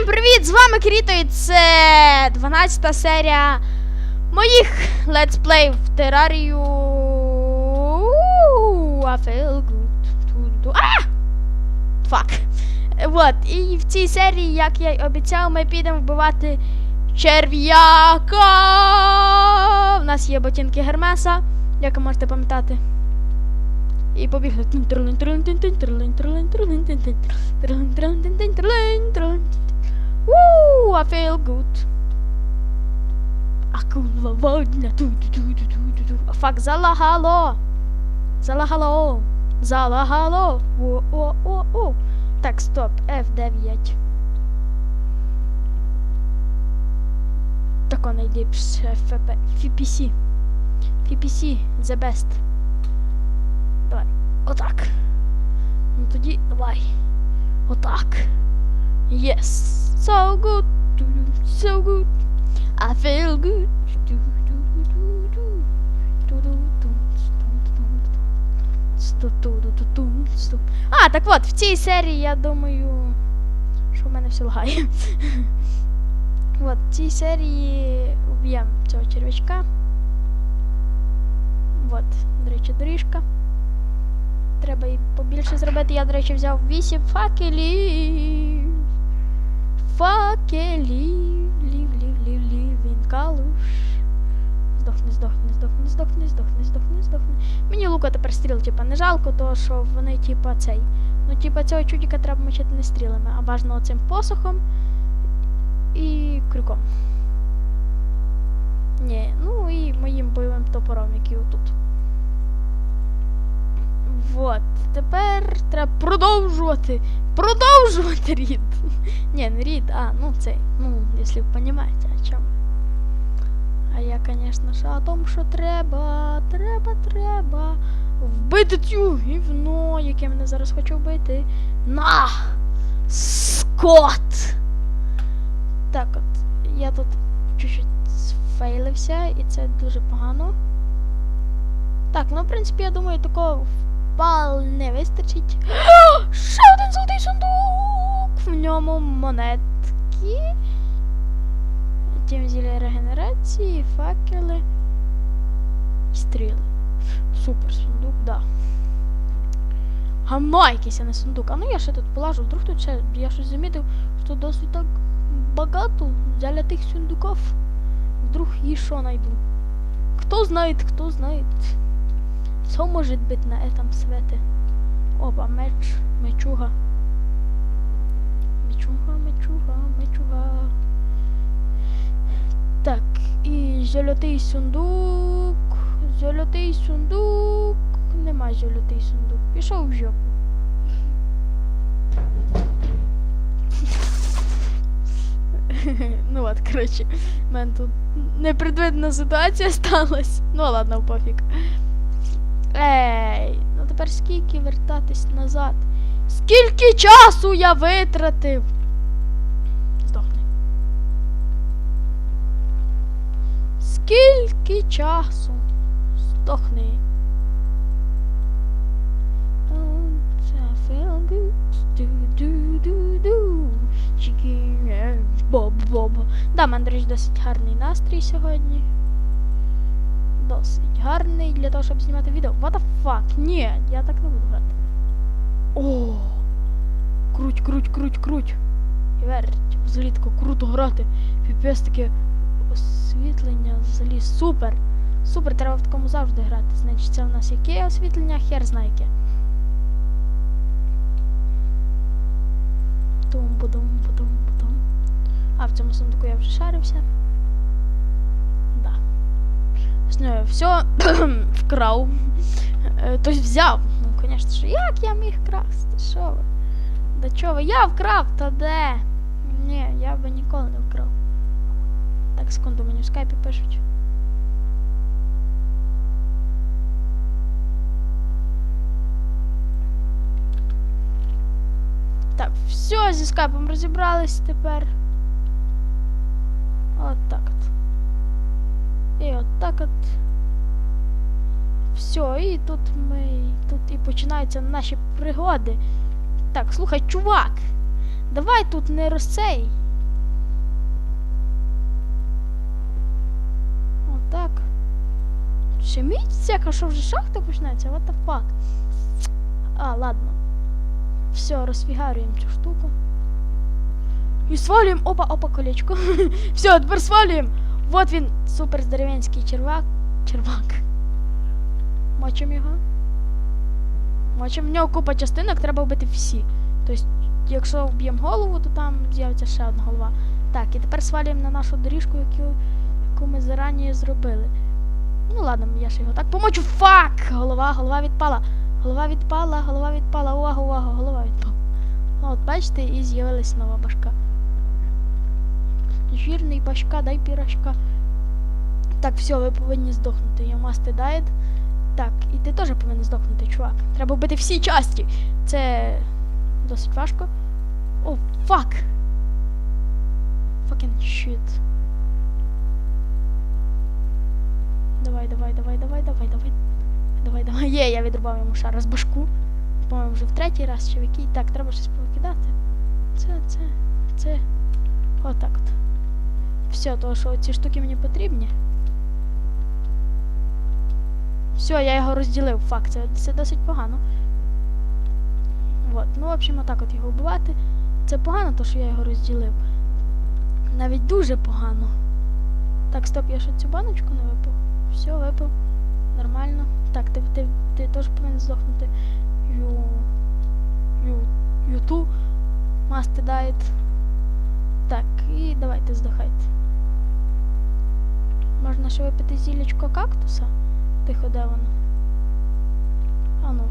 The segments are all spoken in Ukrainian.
Всім привіт! З вами Кріто і це 12 серія моїх летсплеїв в терарію. I feel good. А! Фак. Вот. І в цій серії, як я й обіцяв, ми підемо вбивати черв'яка. У нас є ботинки Гермеса, як ви можете пам'ятати. І побігли. Woo, I feel good. Акула водня. ту-ду-ду-ду-ду-ду. А Фак, залагало. Залагало. Залагало. О-о-о-о. Так, стоп. F9. Тако найліпше ФП. FPC. FPC the best. Давай. Отак. Ну тоді давай. Отак. Yes. So good. So good. I feel good. А, так от, в цій серії я думаю, що в мене все лагає. От, в цій серії уб'ємо цього червячка. От, до речі, доріжка. Треба і побільше зробити. Я, до речі, взяв 8 факелів. Факелів. Лів, лів, лів, лів, він калуш. Здохни, здохни, здохни, здохни, здохни, здохни, здохни. Мені лука тепер стріл, типа, не жалко, того що вони, типа, цей. Ну, типа, цього чудіка треба мочити не стрілами, а бажано оцим посохом і крюком. Ні, ну і моїм бойовим топором, який отут. Вот. Тепер треба продовжувати. Продовжувати рід. Ні, не рід, а, ну цей. Ну, якщо ви розумієте, о чому. А я, звісно ж, о тому, що треба, треба, треба вбити цю гівно, яке мене зараз хочу вбити. На! Скот! Так от, я тут чуть-чуть сфейлився, і це дуже погано. Так, ну в принципі, я думаю, такого вполне вистачить. Ще один золотий сундук! В ньому монетки. Тім зілля регенерації, факели і стріли. Супер сундук, да. Гамно якийсь, а не сундук. А ну я ще тут полажу, вдруг тут ще, я щось замітив, що досить так багато залятих сундуків. Вдруг еще найду. Кто знает, кто знает. Все может быть на этом свете. Опа, меч, мечуга. Мечуга, мечуга, мечуга. Так, і золотий сундук. Золотий сундук. Нема золотий сундук. Пішов в жопу. ну от, коротше, в мене тут непредвидна ситуація сталася. Ну ладно, пофіг. Ей, ну тепер скільки вертатись назад? Скільки часу я витратив? Здохни. Скільки часу? Здохни. Да, речі, досить гарний настрій сьогодні. Досить гарний для того, щоб знімати відео. What the fuck? Ні, я так не буду грати. О! Круть, круть, круть, круть. І верть, взлітку круто грати. Піпець таке освітлення взагалі супер. Супер, треба в такому завжди грати. Значить, це у нас яке освітлення, хер знає яке. Тум, будум, будум, будум. А, в цьому сундуку я вже шарився. Все вкрав. Е, Тобто взяв. Ну, звісно, що як я міг красти? Що ви? Да чого? Я вкрав, та де? Ні, я би ніколи не вкрав. Так, секунду, мені в скайпі пишуть. Так, все, зі скайпом розібрались тепер. От так от. И вот так вот Все, и тут мы... Тут и починаються наші пригоди. Так, слухай, чувак. Давай тут не рассей Вот так. Шеміть всяка, що вже шахта починається, what the fuck. А, ладно. Все, розфігарюємо цю штуку. І свалюємо опа-опа колечко. Все, тепер свалюємо. Вот він, супер здоровенський червак. Червак. Мочимо його. Мочимо. В нього купа частинок, треба вбити всі. Тобто, якщо вб'ємо голову, то там з'явиться ще одна голова. Так, і тепер свалюємо на нашу доріжку, яку, яку ми зарані зробили. Ну ладно, я ще його так помочу. Фак! Голова, голова відпала. Голова відпала, голова відпала. Увага, увага, голова відпала. От бачите, і з'явилась нова башка. Жирний башка, дай пірашка. Так, все, ви повинні здохнути. You must died. Так, і ти теж повинен здохнути, чувак. Треба вбити всі часті. Це досить важко. О, фак! Fucking shit. Давай, давай, давай, давай, давай, давай. Давай, давай. Є, я відрубав йому ще раз башку. По-моєму, вже в третій раз чи в який. Так, треба щось повикидати. Це, це, це. Отак от. Все, то що ці штуки мені потрібні. Все, я його розділив. Фак, це, це досить погано. Вот. Ну, в общем, отак от його вбивати. Це погано, то що я його розділив. Навіть дуже погано. Так, стоп, я ще цю баночку не випив. Все, випив. Нормально. Так, ти, ти, ти теж повинен здохнути. Ю. Ю. Юту. Масти дайт. Так, і давайте здохайте. Можна ще випити зілечко кактуса. Тихо, де воно? А ну.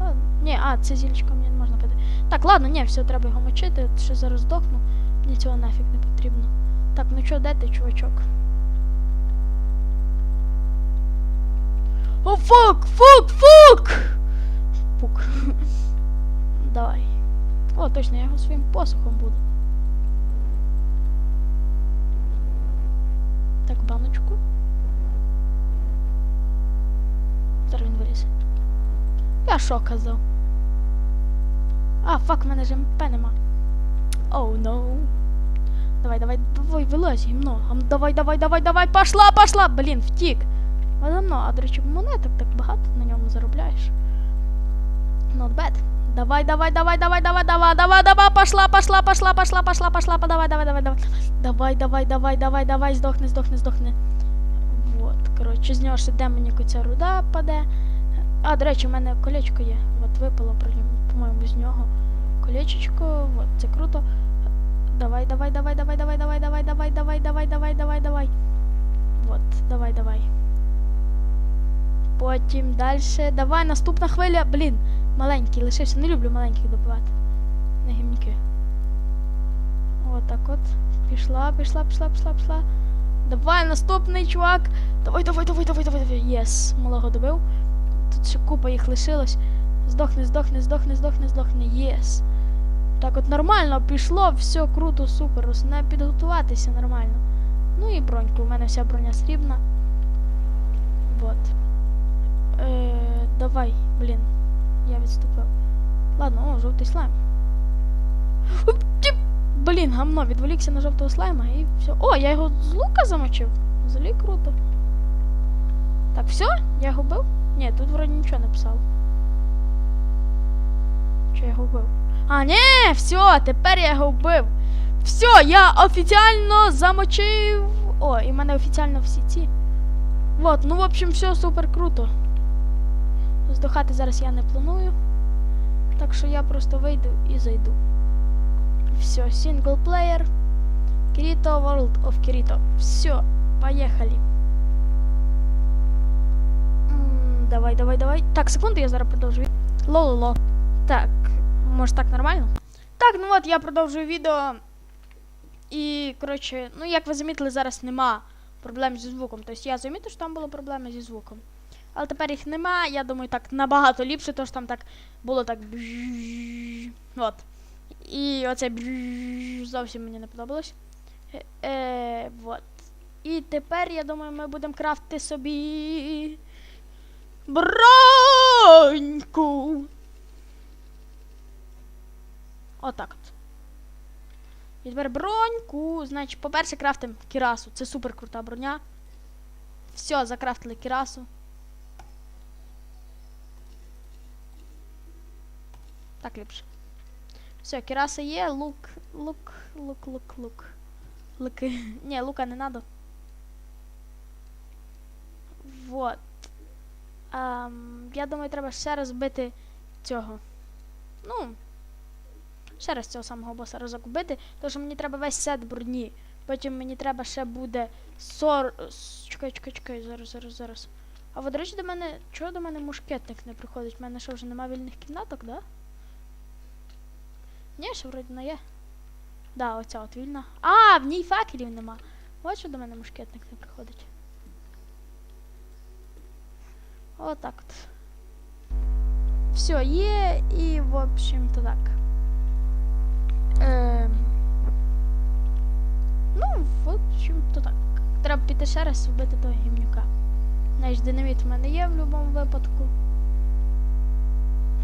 А, ні, а, це зілечко мені не можна пити. Так, ладно, ні, все, треба його мочити, ще зараз здохну. Мені цього нафіг не потрібно. Так, ну чо, де ти, чувачок? О, фук, фук, фук! Пук. Давай. О, точно, я його своїм посохом буду. Так, баночку. Зараз він виліз. Я що казав? А, фак, в мене ж МП нема. Оу, oh, no. Давай, давай, давай, вилазь, гімно. Давай, давай, давай, давай, пошла, пошла! Блін, втік. Давно, а до речі, монеток так багато на ньому заробляєш. Not bad. Давай, давай, давай, давай, давай, давай, давай, давай, пошла, пошла, пошла, пошла, пошла, пошла, давай, давай, давай, давай. Давай, давай, давай, давай, давай, здохни, здохни, здохни. Вот, коротше, з нього ще демоніку ця руда паде. А, до речі, у мене колечко є. От випало, по-моєму, з нього. Колечечко, от, це круто. Давай, давай, давай, давай, давай, давай, давай, давай, давай, давай, давай, давай, давай. Вот, давай, давай. Потім далі. Давай, наступна хвиля. Блін, маленький лишився. Не люблю маленьких добивати. Не гімніки. Отак от. Пішла, пішла, пішла, пішла, пішла. Давай, наступний чувак. Давай, давай, давай, давай, давай, давай. Єс, малого добив. Тут ще купа їх лишилось. Здохни, здохни, здохни, здохни, здохни. Єс. Так от нормально пішло, все круто, супер. Основне підготуватися нормально. Ну і броньку. У мене вся броня срібна. Вот. Е, давай, блін. Я відступив. Ладно, о, жовтий слайм. Блін, гамно, відволікся на жовтого слайма і все. О, я його з лука замочив. Взагалі круто. Так, все? Я його бив? Ні, тут вроді нічого не писало. Чи я його вбив? А, ні, все, тепер я його вбив. Все, я офіціально замочив. О, і в мене офіціально всі ці. Вот, ну в общем, все супер круто. Здохати зараз я не планую. Так що я просто вийду і зайду. Все, синглплеєр. Kirito World of Kirito. Все, поехали. М, Давай, давай, давай. Так, секунду, я зараз продовжую. Лололо. Так, може так нормально? Так, ну от я продовжую відео. І, коротше, ну як ви замітили, зараз нема проблем зі звуком. Тобто я замітив, що там були проблеми зі звуком. Але тепер їх нема, я думаю, так набагато ліпше, що там так було так. От. І оце зовсім мені не подобалось. Е, е, вот. І тепер, я думаю, ми будемо крафти собі. Броньку. Отак от. І тепер броньку. Значить, по-перше, крафтимо кірасу. Це супер крута броня. Все, закрафтили кірасу. Так ліпше. Все, кіраса є, лук, лук, лук, лук, лук. Луки. Ні, лука не надо. Вот. Ем, я думаю, треба ще раз бити цього. Ну. Ще раз цього самого боса разок вбити, тому що мені треба весь сет броні. Потім мені треба ще буде сор. Чекай, чекай, чекай, зараз, зараз, зараз. А от, до речі, до мене. Чого до мене мушкетник не приходить? У мене що вже нема вільних кімнаток, да? Ні, ще вроді не є. Да, оця от вільна. А, в ній факелів нема. От що до мене мушкетник не приходить. Отак от. Все, є, і в общем-то так. Ем. Ну, в общем-то так. Треба піти ще раз вбити того гімнюка. Значить, динаміт в мене є в будь-якому випадку.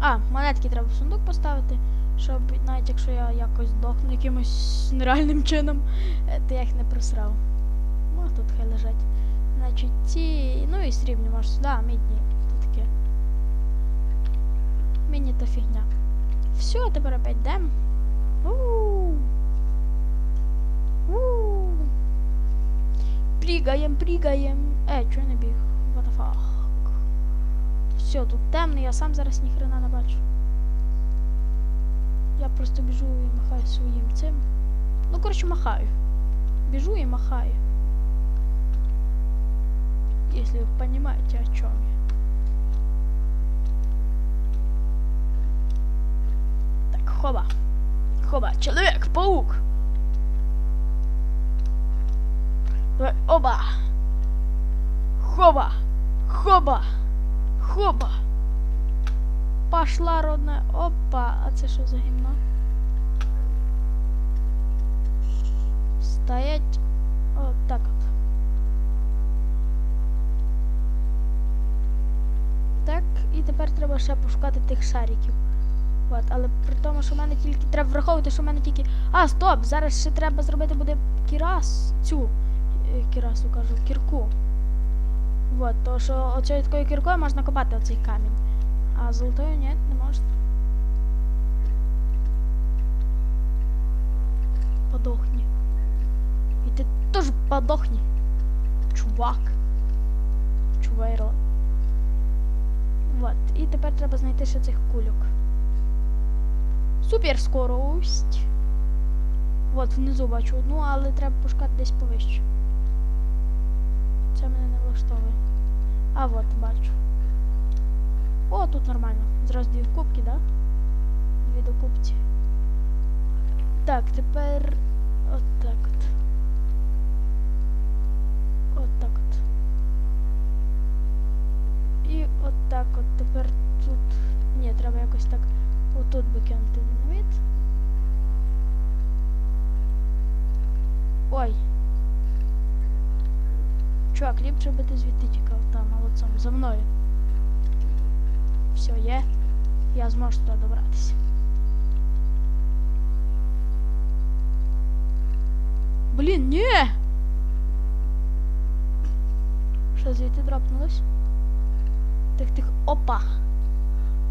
А, монетки треба в сундук поставити, щоб навіть якщо я якось здохну якимось нереальним чином, е, то я їх не просрав. Ну, тут хай лежать. Значить, ці. Ну і срібні може сюди, а мідні. То таке. Мені то фігня. Все, тепер опять йдемо. Пригаєм, пригаєм. Е, чого не біг? What the fuck? Все, тут темно, я сам зараз ніхрена не бачу. Я просто біжу і махаю своїм цим. Ну, коротше, махаю. Біжу і махаю. Если вы понимаете, о чем я. Так, хоба. Хоба, человек-паук. Давай, оба. Хоба. Хоба. Хоба. Пошла родная. Опа. А це що за гімно? Стоять. От так от. Так, і тепер треба ще пошукати тих шариків. От, але при тому, що в мене тільки. Треба враховувати, що в мене тільки. А, стоп! Зараз ще треба зробити буде кірас. Цю е, кірасу кажу, кірку. От, то що оцією такою кіркою можна копати оцей камінь. А золотою ні, не можна. Подохні. І ти теж подохні. Чувак. Чувайро. Вот. І тепер треба знайти ще цих кульок. Супер скорость. От внизу бачу одну, але треба пошукати десь повище. Це мене не влаштовує. А от бачу. О, тут нормально. Зразу дві кубки, да? Дві до кубці. Так, тепер от так от. От так от. І от так от тепер тут. Ні, треба якось так отут би кинути динаміт. Ой. Чувак, ліпше би ти звідти тікав там молодцом. За мною. Все, є. Я зможу туди добратися. Блін, ні! Що звідти дропнулось? Тих тих. Опа!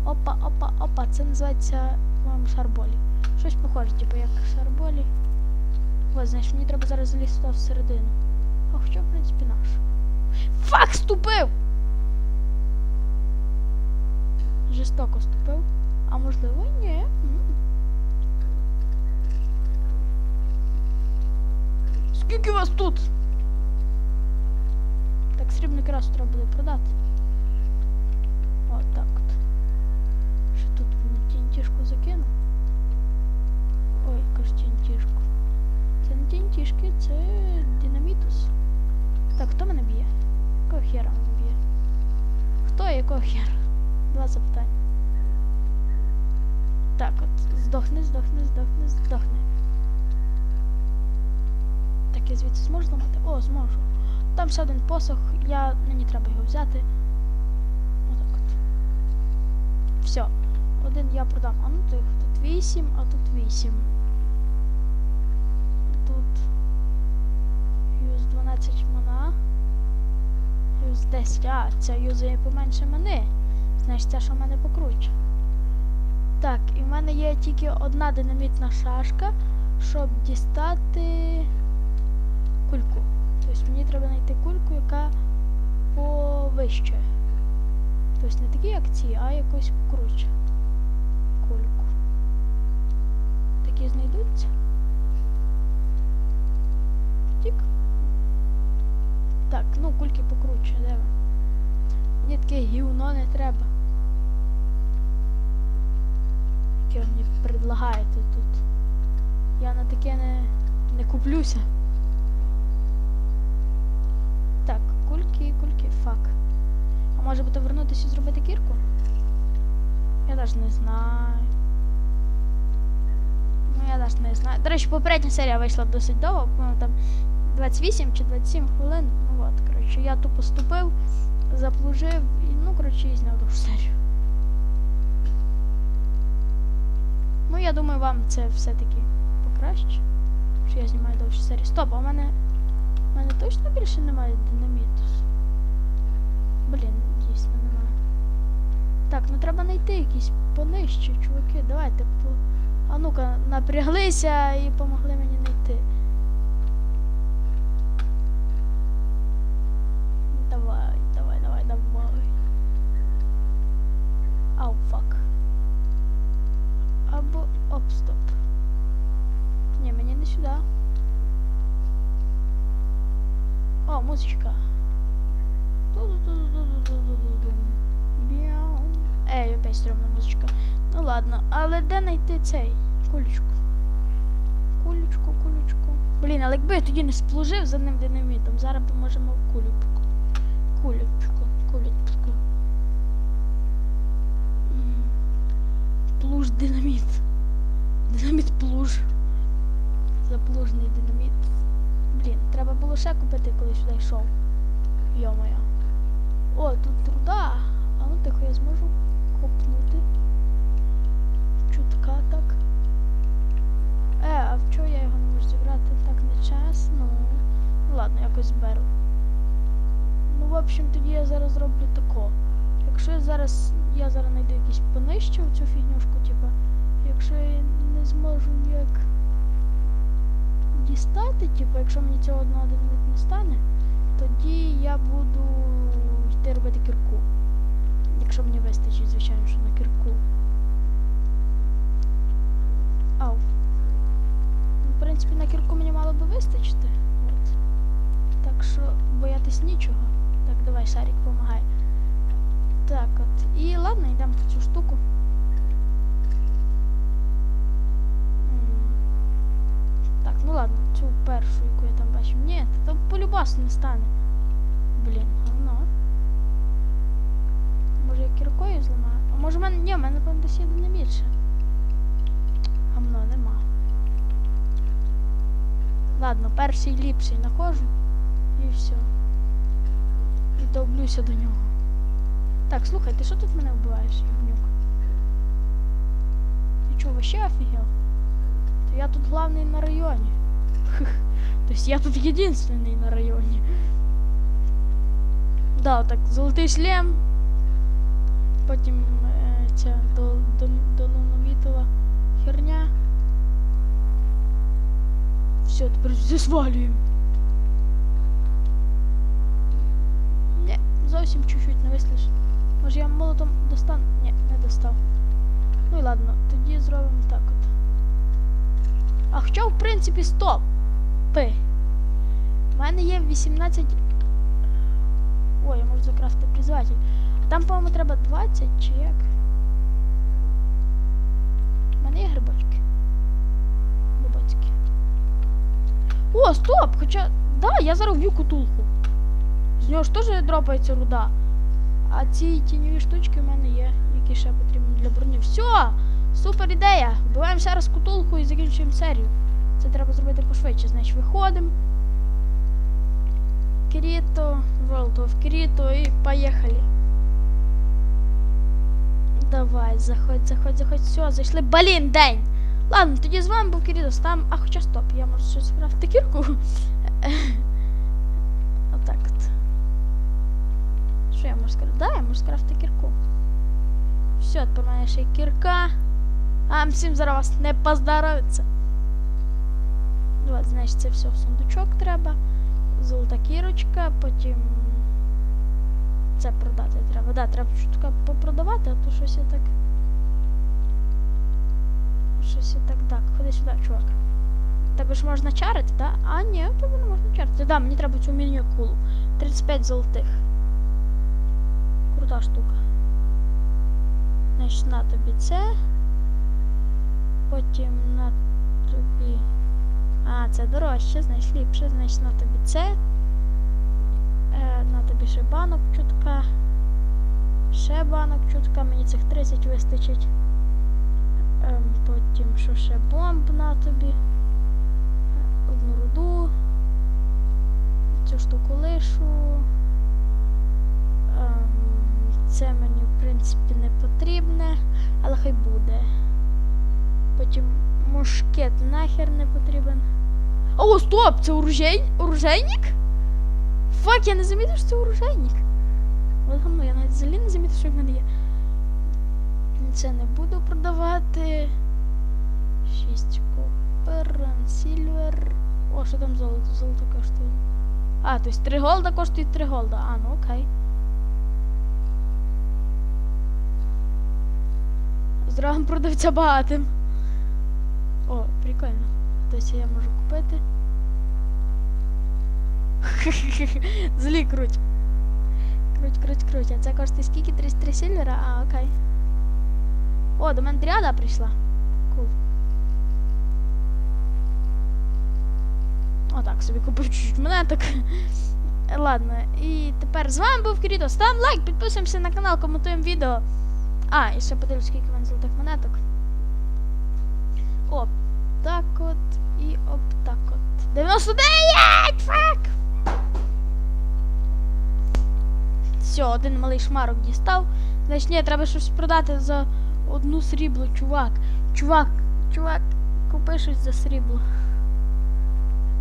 Опа, опа, опа. Це називається по-моєму, шарболі. Щось похоже, типу як шарболі. Ось, знаєш, мені треба зараз залізти всередину. А хоча, в принципі, наш. Фак, ступив! Жорстоко ступив. А можливо, і ні. Скільки вас тут? Так, срібну красу треба буде продати. От так от. Що тут тінтішку закину? Ой, кажу тінтішку. Це не тінтішки, це динамітус. Так, хто мене б'є? Якого хера мене б'є? Хто якого хера? Два запитання. Так, от, здохни, здохни, здохни, здохни. Так, я звідси зможу зламати? О, зможу. Там ще один посох, я... мені треба його взяти. Отак от. Все. Один я продам. А ну тих, тут 8, а тут 8. Тут. Юз 12 мана. Юз 10. А, ця юзає поменше мани. Значить, ця що в мене покруче. Так, і в мене є тільки одна динамітна шашка, щоб дістати кульку. Тобто мені треба знайти кульку, яка повище. Тобто не такі, як ці, а якось круче. Кульку. Такі знайдуться. Тік. Так, ну кульки покруче, де? Мені таке гівно не треба. Ви мені предлагаєте тут? Я на таке не, не куплюся. Так, кульки, кульки, фак. А може буде вернутися і зробити кірку? Я навіть не знаю. Ну, я навіть не знаю. До речі, попередня серія вийшла досить довго, там 28 чи 27 хвилин. Ну от, коротше, я тупо ступив, заплужив і, ну, коротше, і зняв довшу серію. Ну, я думаю, вам це все-таки покраще. Що я знімаю довше серію. Стоп, а в мене. У мене точно більше немає динаміту. Блін, дійсно немає. Так, ну треба знайти якісь понижчі, чуваки. Давайте по. А ну-ка, напряглися і помогли мені знайти. Цей? Кулечку. Кулечку, кулечку. Блін, але якби я тоді не сплужив за ним динамітом, зараз би можемо. Кулечку, кулечку. М. Плуж динаміт. Динаміт плуж. Заплужний динаміт. Блін, треба було ще купити, коли сюди йшов. Йо-моє. О, тут труда. А ну тихо, я зможу копнути. Чутка так. Е, а в чого я його не можу зібрати? Так нечесно. Ну ладно, якось зберу. Ну, в общем, тоді я зараз зроблю тако. Якщо я зараз. Я зараз знайду якийсь понижче цю фігнюшку, типа. Якщо я не зможу ніяк дістати, типу, якщо мені цього одного динаміт не стане, тоді я буду йти робити кірку. Якщо мені вистачить, звичайно, що на кірку. Ау. Ну, в принципі, на кірку мені мало би вистачити. От. Так що боятись нічого. Так, давай, Шарик, помагай. Так от. І ладно, йдемо по цю штуку. Так, ну ладно, цю першу, яку я там бачив. Ні, там полюбас не стане. Блін, говно. Може я кіркою зламаю? А може в мене. Ні, в мене напевно десь є ще. Гамно нема. Ладно, перший ліпший знаходжу. І все. І довблюся до нього. Так, слухай, ти що тут мене вбиваєш, Івнюк? Ти чого, вообще офігел? То я тут главный на районе. То есть я тут единственный на районе. Да, так, золотий шлем. Потім е, ця дол, дол, долономітова херня. Все, тепер засвалюємо. Не, зовсім чуть-чуть не вислиш. Може я молотом достану? Ні, не достав. Ну і ладно, тоді зробимо так от. А хоча, в принципі, стоп. Пи. У мене є 18. Ой, я можу закрафти призватель. А там, по-моєму, треба 20 чи як? Є грибочки. Грибочки. О, стоп! Хоча. Да, я зараз кутулку. З нього ж теж дропається руда. А ці тіньові штучки в мене є, які ще потрібні для броні. Все! Супер ідея! Вбиваємо ще раз кутулку і закінчуємо серію. Це треба зробити пошвидше. Значить, виходимо. Кріто, World of Кріто і поїхали. Давай, заходь, заходь, заходь. Все, зайшли. Блін, день! Ладно, тоді з вами був Кірідос. Там. А хоча стоп, я можу щось скрафти кірку. Отак от. Що я можу сказати? Да, я можу скрафти кірку. Все, тепер мене ще й кірка. А всім зараз вас не поздоровиться. От, значить, це все в сундучок треба. Золота кірочка, потім. Це продати треба. Да, треба чутка попродавати, а то щось я так. Щось я так. Так, ходи сюди, чувак. Тебе ж можна чарити, да? А, ні, тебе не можна чарити. Да, мені треба цю міні-кулу. 35 золотих. Крута штука. Значить, на тобі це. Потім на тобі. А, це дорожче, значить ліпше, значить на тобі це. Е, на тобі ще банок чутка. Ще банок чутка, мені цих 30 вистачить. Ем, потім що ще бомб на тобі. Е, Одну руду. Цю штуку лишу. Ем, це мені, в принципі, не потрібне, але хай буде. Потім мушкет нахер не потрібен. О, стоп! Це оружей... оружейник? Фак, я не замітив, що це. От гамно, я навіть взагалі не замітив, що в мене є. Це не буду продавати. 6 копер, сільвер. О, що там золото? Золото коштує. А, то есть 3 голда коштує 3 голда. А, ну окей. Зробимо продавця багатим. О, прикольно. Тобто я можу купити. Злі круть. Круть, круть, круть. А це коштує скільки? 33 сільвера? А, окей. О, до мене дряда прийшла. Кул. Отак собі купив чуть-чуть монеток. Ладно, і тепер з вами був Кіріто. Ставимо лайк, підписуємося на канал, коментуємо відео. А, і ще подивлюсь, скільки в мене золотих монеток. Оп, так от і оп так от. 99! Фак! Все, один малий шмарок дістав. Значить, ні, треба щось продати за одну срібло, чувак. Чувак, чувак, купи щось за срібло.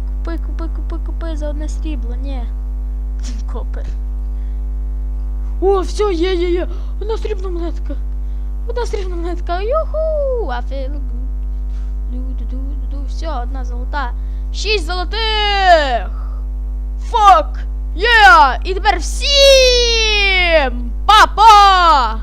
Купи, купи, купи, купи за одне срібло, ні. Копер. О, все, є, є, є. Одна срібна монетка. Одна срібна монетка. Юху! I feel good. Все, одна золота. Шість золотих! Фак! Є! І тепер всім! Па-па!